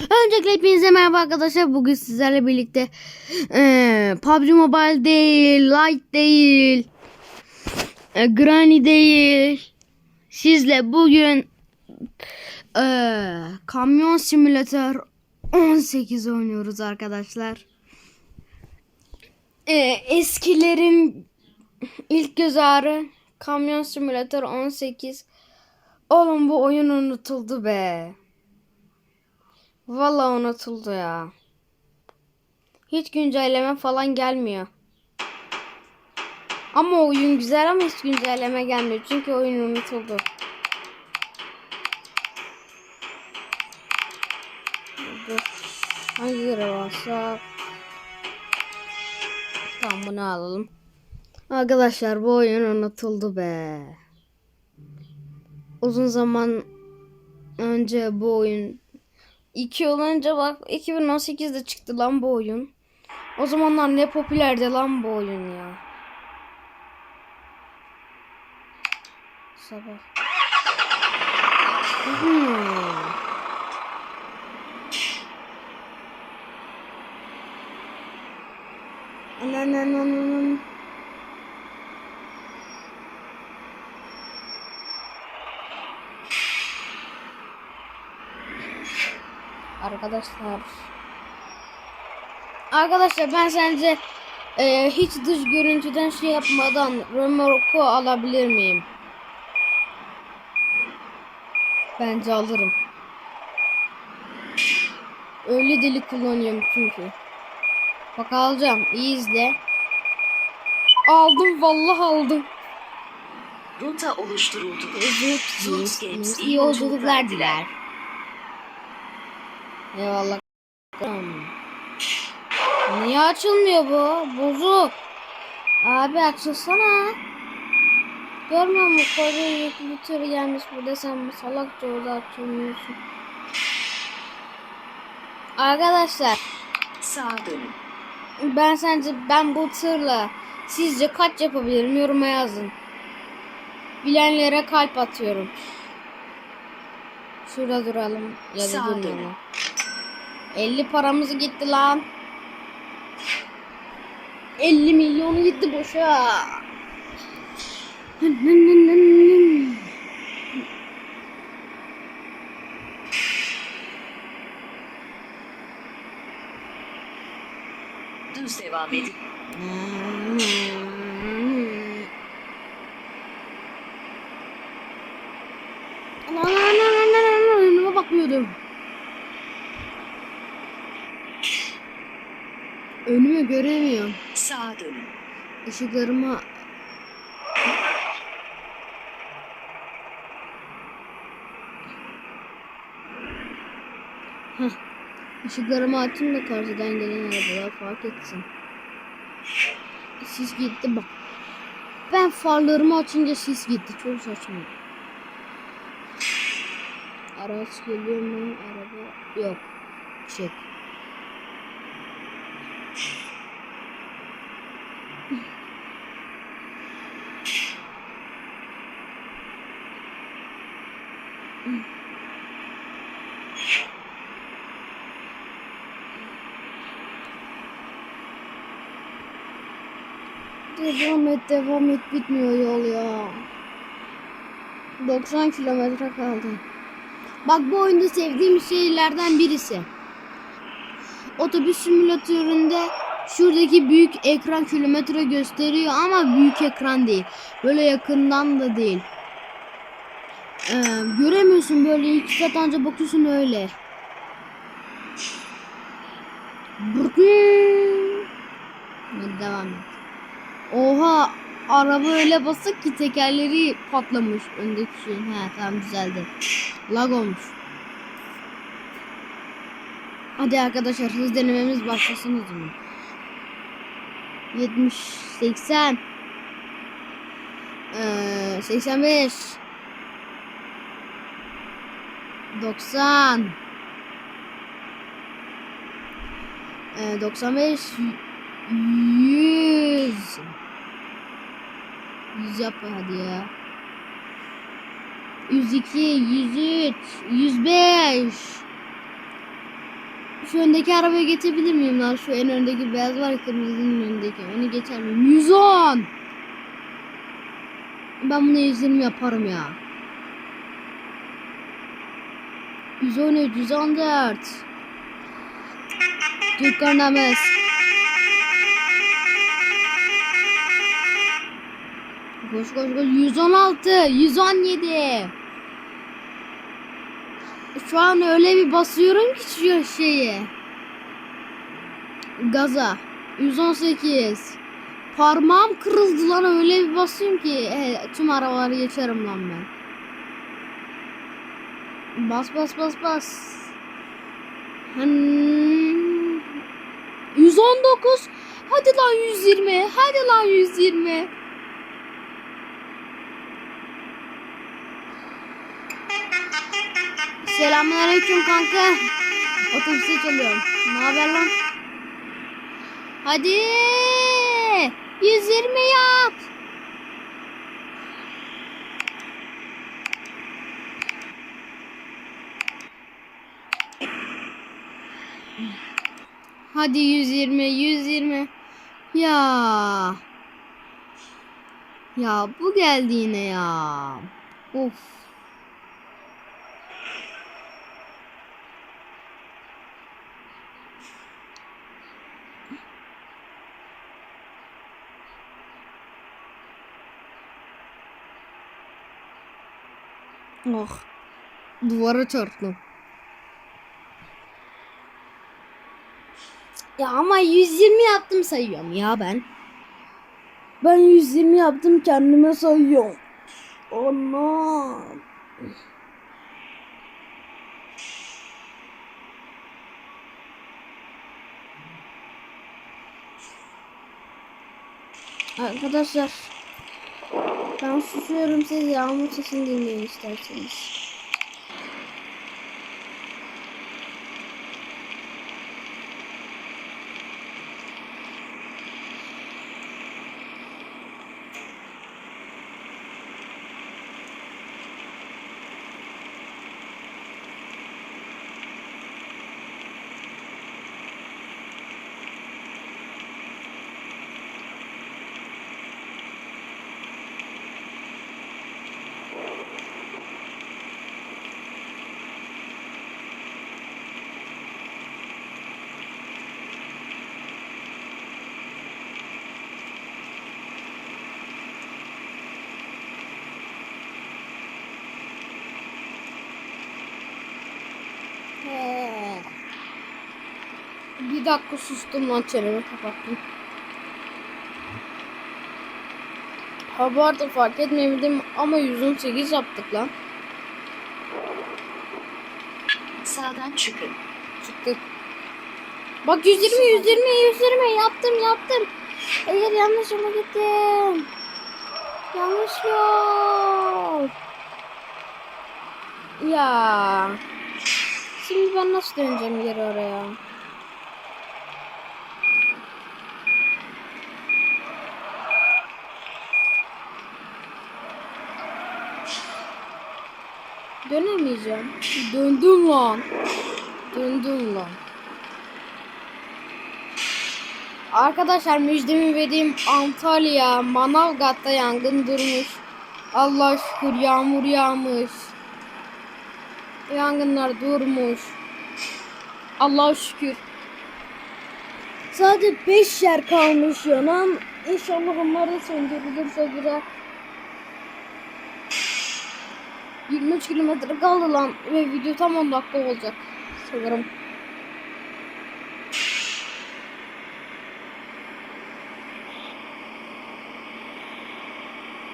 Öncelikle hepinize merhaba arkadaşlar. Bugün sizlerle birlikte eee PUBG Mobile değil, Light değil, e, Granny değil. Sizle bugün eee, Kamyon Simülatör 18 oynuyoruz arkadaşlar. Eee, eskilerin ilk göz ağrı Kamyon Simülatör 18. Oğlum bu oyun unutuldu be. Vallahi unutuldu ya. Hiç güncelleme falan gelmiyor. Ama oyun güzel ama hiç güncelleme gelmiyor. Çünkü oyun unutuldu. Dur. Hangileri varsa. Tamam bunu alalım. Arkadaşlar bu oyun unutuldu be. Uzun zaman önce bu oyun 2 yıl önce bak 2018'de çıktı lan bu oyun. O zamanlar ne popülerdi lan bu oyun ya. Sabah. Hmm. Anan anan anan. Arkadaşlar. Arkadaşlar ben sence e, hiç dış görüntüden şey yapmadan remorku alabilir miyim? Bence alırım. Öyle deli kullanıyorum çünkü. Bak alacağım. İyi izle. Aldım vallahi aldım. Rota oluşturuldu. Evet, iyi, Games iyi yolculuklar diler. Eyvallah. Niye açılmıyor bu? Bozuk. Abi açılsana. Görmüyor musun? Koca yüklü tır gelmiş burada sen salakça orada açılmıyorsun. Arkadaşlar Sağa dönün. ben sence ben bu tırla sizce kaç yapabilirim yoruma yazın. Bilenlere kalp atıyorum. Şurada duralım ya da durmayalım. Dönün. 50 paramız gitti lan. 50 milyonu gitti boşa. Düz devam edin. Bakmıyordum. Önümü göremiyorum. Sağa dönün. Işıklarıma Heh. Işıklarımı açayım da karşıdan gelen arabalar fark etsin. Sis gitti bak. Ben farlarımı açınca sis gitti. Çok saçma. Araç geliyor mu? Araba yok. Çek. Devam et devam et bitmiyor yol ya. 90 kilometre kaldı. Bak bu oyunda sevdiğim şeylerden birisi. Otobüs simülatöründe şuradaki büyük ekran kilometre gösteriyor ama büyük ekran değil. Böyle yakından da değil. Ee, göremiyorsun böyle iki kat anca bakıyorsun öyle. Hadi devam et. Oha araba öyle basık ki tekerleri patlamış öndeki şeyin. He tamam düzeldi. Lag olmuş. Hadi arkadaşlar hız denememiz başlasın o zaman. 70 80 ee, 85 90 ee, 95 100 100 yap hadi ya. 102, 103, 105 Şu öndeki arabaya geçebilir miyim lan? Şu en öndeki beyaz var kırmızının önündeki. Onu geçer miyim? 110. Ben bunu 120 yaparım ya. 113, 114. Türkan Demez. Koş koş koş. 116, 117. Şu an öyle bir basıyorum ki şu şeyi. Gaza. 118. Parmağım kırıldı lan öyle bir basıyorum ki e, tüm arabaları geçerim lan ben. Bas bas bas bas. Hmm. 119. Hadi lan 120. Hadi lan 120. Selamünaleyküm kanka. Otobüse çalıyorum. Ne haber lan? Hadi. 120 yap. Hadi 120, 120. Ya. Ya bu geldi yine ya. Of. Oh. Duvara çarptım. Ya ama 120 yaptım sayıyorum ya ben. Ben 120 yaptım kendime sayıyorum. Allah. Arkadaşlar ben susuyorum siz yağmur sesini dinleyin isterseniz. He. Bir dakika sustum lan çenemi kapattım. Ha bu arada fark etmedim ama 118 yaptık lan. Sağdan çıkın. Çıktık. Bak 120 120 120 yaptım yaptım. Hayır yanlış yola gittim. Yanlış yol. Ya. Şimdi ben nasıl döneceğim geri oraya? Dönemeyeceğim. Döndüm lan. Döndüm lan. Arkadaşlar müjdemi vereyim Antalya Manavgat'ta yangın durmuş. Allah şükür yağmur yağmış. Yangınlar durmuş. Allah şükür. Sadece 5 yer kalmış yanan. İnşallah onlar da söndürülürse güzel. 23 kilometre kaldı lan ve video tam 10 dakika olacak sanırım.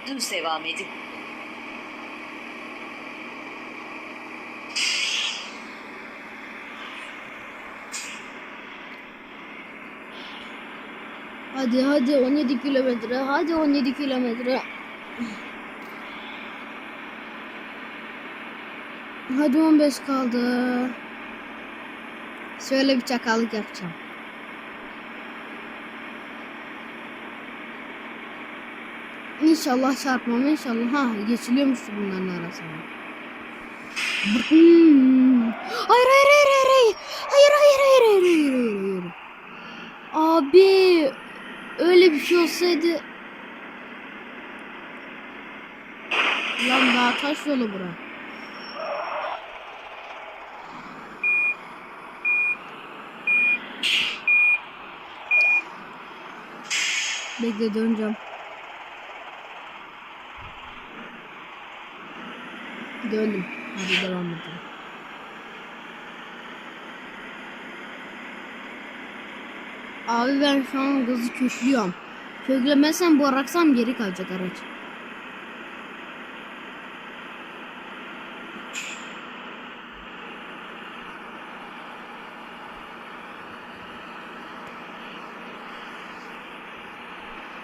Düz devam edin. Hadi hadi 17 kilometre. Hadi 17 kilometre. Hadi 15 kaldı. Şöyle bir çakallık yapacağım. İnşallah çarpmam inşallah. Ha geçiliyormuş bunların arasına. Hmm. Hayır hayır hayır hayır hayır hayır hayır hayır hayır hayır hayır. Abi öyle bir şey olsaydı. Lan daha taş yolu bura. Bekle döneceğim. Döndüm. Hadi devam edelim. Abi ben şu an gazı köşlüyorum. Köklemezsem bu araksam geri kalacak araç.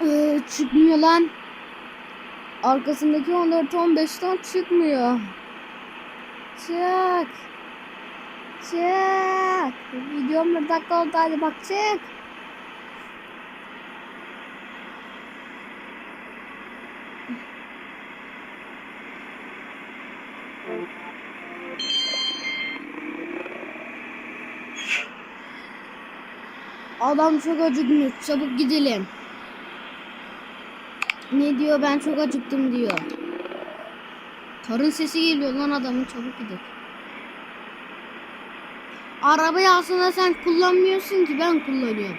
Ee, çıkmıyor lan. Arkasındaki 14 15'ten çıkmıyor. Çık. Çık. Videom bir dakika oldu hadi bak çık. Adam çok acıkmış. Çabuk gidelim. Ne diyor? Ben çok acıktım diyor. Karın sesi geliyor lan adamın. Çabuk gidelim. Arabayı aslında sen kullanmıyorsun ki ben kullanıyorum.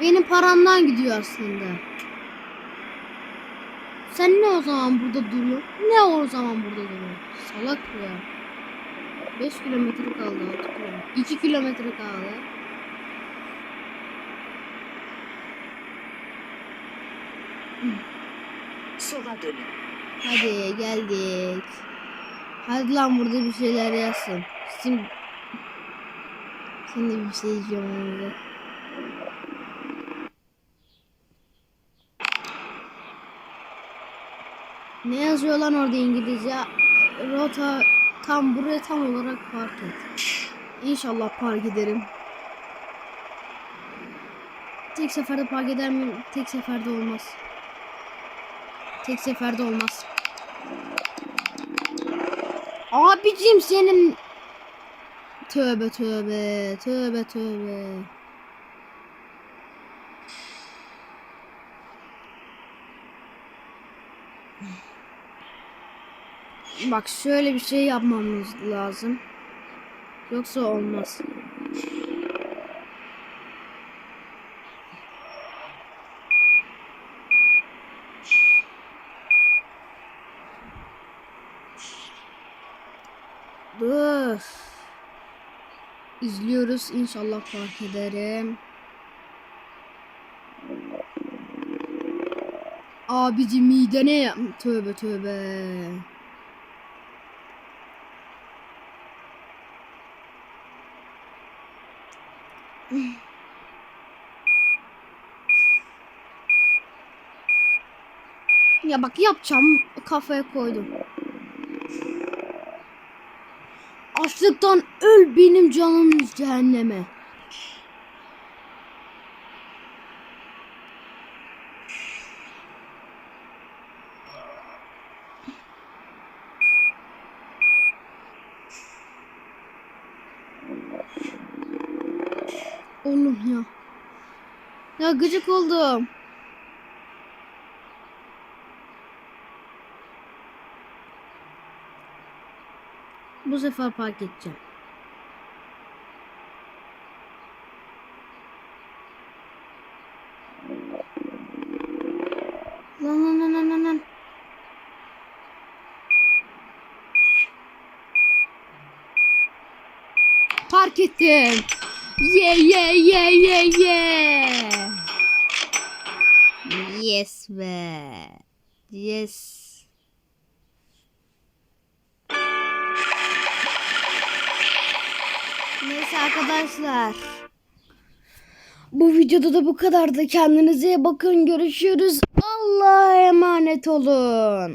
Benim paramdan gidiyor aslında. Sen ne o zaman burada duruyor? Ne o zaman burada duruyor? Salak ya. 5 kilometre kaldı 6 kilometre. 2 kilometre kaldı. Sola dönün. Hadi geldik. Hadi lan burada bir şeyler yazsın. Şimdi Şimdi bir şey diyeceğim. Ne yazıyor lan orada İngilizce? Rota tam buraya tam olarak park et. İnşallah park ederim. Tek seferde park eder miyim? Tek seferde olmaz. Tek seferde olmaz. Abicim senin Tövbe tövbe tövbe tövbe. Bak şöyle bir şey yapmamız lazım. Yoksa olmaz. Dur. İzliyoruz. İnşallah fark ederim. Abici midene yap. Tövbe tövbe. Ya bak yapacağım kafaya koydum. Açlıktan öl benim canım cehenneme. Oğlum ya. Ya gıcık oldum. Bu sefer park edeceğim. Lan lan lan lan lan lan. Park ettim. Ye ye ye ye ye. Yes be. Yes. Neyse arkadaşlar. Bu videoda da bu kadar da kendinize bakın. Görüşürüz. Allah'a emanet olun.